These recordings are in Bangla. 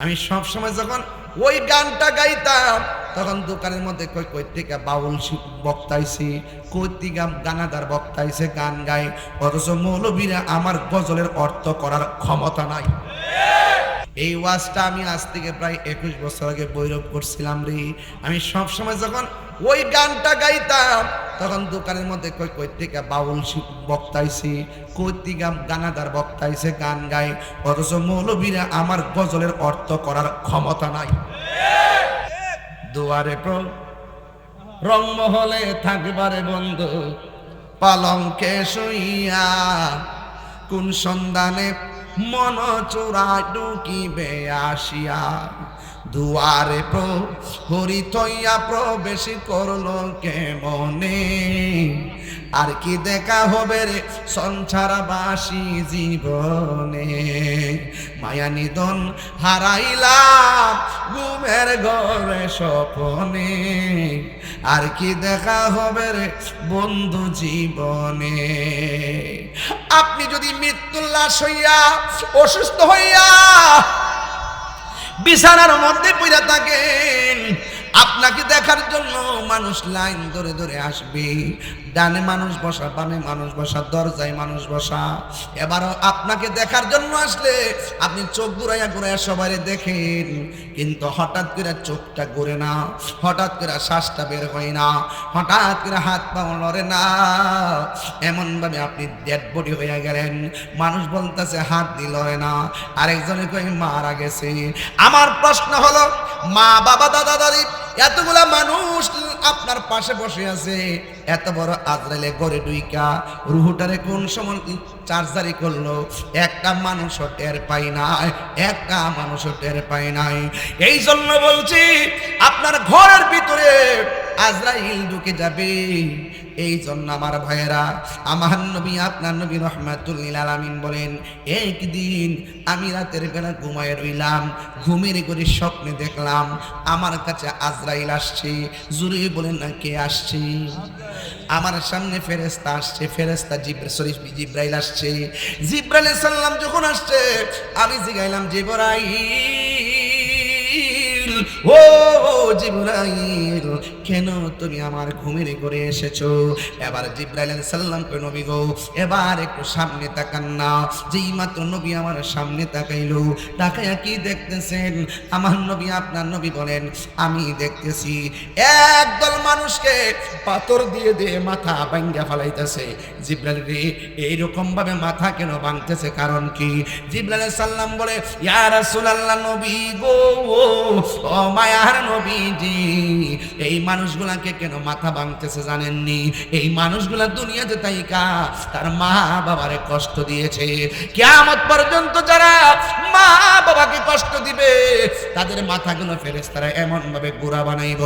আমি সবসময় যখন ওই গানটা গাইতাম, তখন দোকানের মধ্যে কই কই থেকে বাউল বক্তাইছি কই থেকে গানাদার বক্তাইছে গান গাই অথচ মৌলবীরা আমার গজলের অর্থ করার ক্ষমতা নাই। এই ওয়াজটা আমি আজ থেকে প্রায় একুশ বছর আগে বৈরব করছিলাম রে। আমি সবসময় যখন ওই গানটা গাইতাম। তখন দোকানের মধ্যে কই কই থেকে বাউল বক্তাইছি কই থেকে গানাদার বক্তাইছে গান গায়। অথচ মৌলবীরা আমার গজলের অর্থ করার ক্ষমতা নাই। দুয়ারে প্র রংমহলে থাকবারে বন্ধু, পালঙ্কে শুইয়া, কোন সন্ধানে মন চোরা ডুকিবে আসিয়া। দুয়ারে প্র, হরি থইয়া প্রবেশ করল কে মনে আর কি দেখা হবে রে সংসারবাসী জীবনে? মায়া নিদন হারাইলাম ঘুমের ঘরে স্বপনে। আর কি দেখা হবে রে বন্ধু জীবনে? আপনি যদি মৃত্যুল্লাস হইয়া অসুস্থ হইয়া বিছানার মধ্যে পড়ে থাকেন আপনাকে দেখার জন্য মানুষ লাইন ধরে ধরে আসবে। ডানে মানুষ বসা, বামে মানুষ বসা, দরজায় মানুষ বসা। এবারও আপনাকে দেখার জন্য আসলে আপনি চোখ ঘুরাইয়া ঘুরাইয়া সবাই দেখেন, কিন্তু হঠাৎ করে চোখটা ঘুরে না, হঠাৎ করে শ্বাসটা বের হয় না, হঠাৎ করে হাত পা নড়ে না। এমন ভাবে আপনি ডেড বডি হয়ে গেলেন, মানুষ বলতেছে হাত দিল না। আরেকজনে কই মারা গেছে। আমার প্রশ্ন হলো, মা, বাবা, দাদা, দাদি এতগুলা মানুষ আপনার পাশে বসে আছে। এত বড় আজরাইলে গড়ে ডুইকা রুহুটারে কোন সময় চার্জারি করল? একটা মানুষও টের পাই নাই, একটা মানুষও টের পাই নাই। এই জন্য বলছি, আপনার ঘরের ভিতরে আজরাইল ঢুকে যাবে। এই জন্য আমার ভাইয়েরা, আমার নবী, আপনার নবী রহমাতুল্লিল আলামিন বলেন, একদিন আমি রাতের বেলা ঘুমায় রইলাম, ঘুমের করে স্বপ্নে দেখলাম, আমার কাছে আজরাইল আসছে। জুড়ে বলেন, না, কে আসছে? আমার সামনে ফেরেস্তা আসছে ফেরেস্তা জিব্রা সরি, জিব্রাইল আসছে। জিব্রাইল সাল্লাম যখন আসছে, আমি জিগাইলাম, জিবরাইল, ও জিবরাইল কেন তুমি আমার ঘুমের করে এসেছ? এবার জিব্রাইল সাল্লাম কই নবী গো, এবার একটু সামনে তাকান না। যেই মাত্র নবী আমার সামনে তাকাইলো তাকাইয়া কি দেখতেছেন? আমার নবী আপনার নবী বলেন, আমি দেখতেছি একদল মানুষকে পাথর দিয়ে দিয়ে মাথা ভাঙ্গা ফালাইতেছে। জিব্রাইল, রে এইরকম ভাবে মাথা কেন ভাঙতেছে? কারণ কি? জিব্রাইল সাল্লাম বলে, ইয়া রাসূলুল্লাহ, নবী গো, ও মায়ার নবীজি, এই মানুষগুলাকে কেন মাথা ভাঙতেছে জানেননি? এই মানুষগুলা দুনিয়াতে তাইকা, তার মা বাবারে কষ্ট দিয়েছে। কিয়ামত পর্যন্ত যারা মা বাবাকে কষ্ট দিবে, তাদের মাথাগুলো ফেরেশতারা এমন ভাবে গোড়া বানাইব।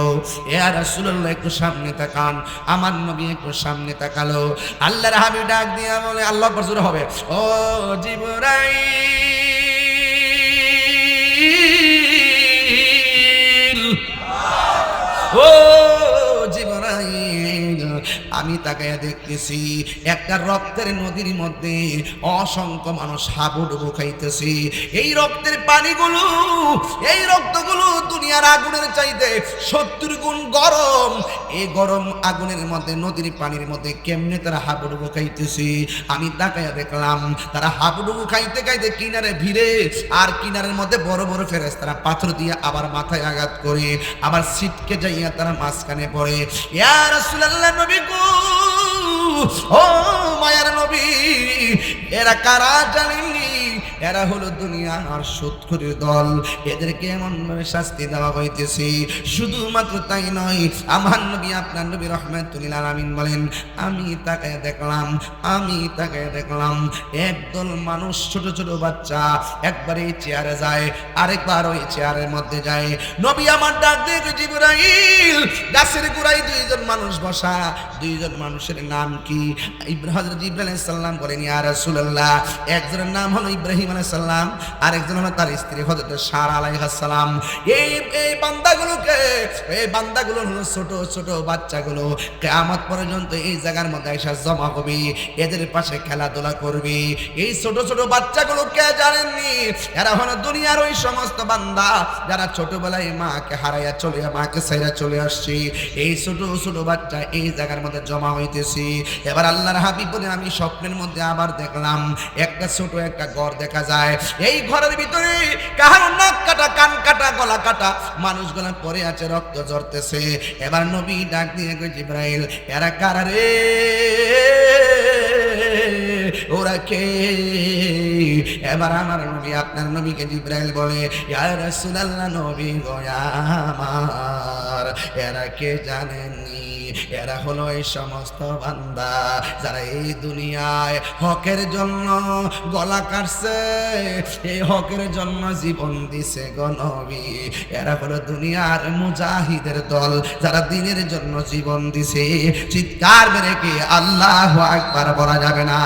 এ আর রাসূলুল্লাহ একটু সামনে তাকান, আমার নবী একটু সামনে তাকালো। আল্লাহর হাবিব ডাক দিয়া বলে, আল্লাহ প্রচুর হবে। ও জিবরাইল, ও আমি তাকাইয়া দেখতেছি, একটা রক্তের নদীর মধ্যে অসংখ্য মানুষ হাবুডুবু খাইতেছি। এই রক্তের পানিগুলো, এই রক্তগুলো দুনিয়ার আগুনের চাইতে সত্তর গুণ গরম। এই গরম আগুনের মধ্যে, নদীর পানির মধ্যে কেমনে তারা হাবুডুবু খাইতেছি? আমি তাকাইয়া দেখলাম, তারা হাবুডুবু খাইতে খাইতে কিনারে ভিড়ে, আর কিনারের মধ্যে বড় বড় ফেরেস তারা পাথর দিয়ে আবার মাথায় আঘাত করে, আবার সিটকে যাইয়া তারা মাঝখানে পড়ে। ইয়া রাসূলুল্লাহ নবী গো! ও মায়ার নবী এরা কারা জানেননি এরা হলো দুনিয়ার সুৎখুরের দল। এদেরকে এমন ভাবে শাস্তি দেওয়া হইতেছে। শুধুমাত্র তাই নয়, আমার নবী, আপনার নবী রহমাতুল্লিল আলামিন বলেন, আমি তাকায় দেখলাম, আমি তাকায় দেখলাম। একদল মানুষ, ছোট ছোট বাচ্চা, একবার চেয়ারে যায়, আরেকবার ওই চেয়ারের মধ্যে যায়। নবী আমার ডাক দেখে জিবরাইল! গাছের গোড়ায় দুইজন মানুষ বসা। দুইজন মানুষের নাম কি? ইব্রাহিম ইব্রাহিম সাল্লাম বলেন, ইয়া রাসূলুল্লাহ! একজনের নাম হলো ইব্রাহিম ইব্রাহিম আলাইসাল্লাম আরেকজন হলো তার স্ত্রী হজরত সারা আলাইহাসালাম এই এই বান্দাগুলোকে, এই বান্দাগুলো হলো ছোট ছোট বাচ্চাগুলো। কেয়ামত পর্যন্ত এই জায়গার মধ্যে এসে জমা হবে, এদের পাশে খেলাধুলা করবে। এই ছোট ছোট বাচ্চাগুলো কে জানেননি? এরা হলো দুনিয়ার ওই সমস্ত বান্দা, যারা ছোটবেলায় মাকে হারাইয়া চলে মাকে সাইরা চলে আসছে। এই ছোট ছোট বাচ্চা এই জায়গার মধ্যে জমা হইতেছি। এবার আল্লাহর হাবিব বলে আমি স্বপ্নের মধ্যে আবার দেখলাম, একটা ছোট একটা ঘর দেখা যায়। এই ঘরের ভিতরে কাহার নাক কাটা, কান কাটা, গলা কাটা, মানুষগুলা পরে আছে, রক্ত ঝরতেছে। এবার নবী ডাক দিয়ে কই জিব্রাইল, এরা কারা রে? ওরা কে? এবার আমার নবী, আপনার নবীকে জিব্রাইল বলে, ইয়া রাসূলুল্লাহ, নবী গো আমার। এরা কে জানেননি? এরা হলো এই সমস্ত বান্দা যারা এই দুনিয়ায় হকের জন্য গলা কাটছে। এই হকের জন্য জীবন দিছে গনবী এরা হলো দুনিয়ার মুজাহিদের দল যারা দিনের জন্য জীবন দিছে। চিৎকার মেরে কি আল্লাহ আকবার বলা যাবে না?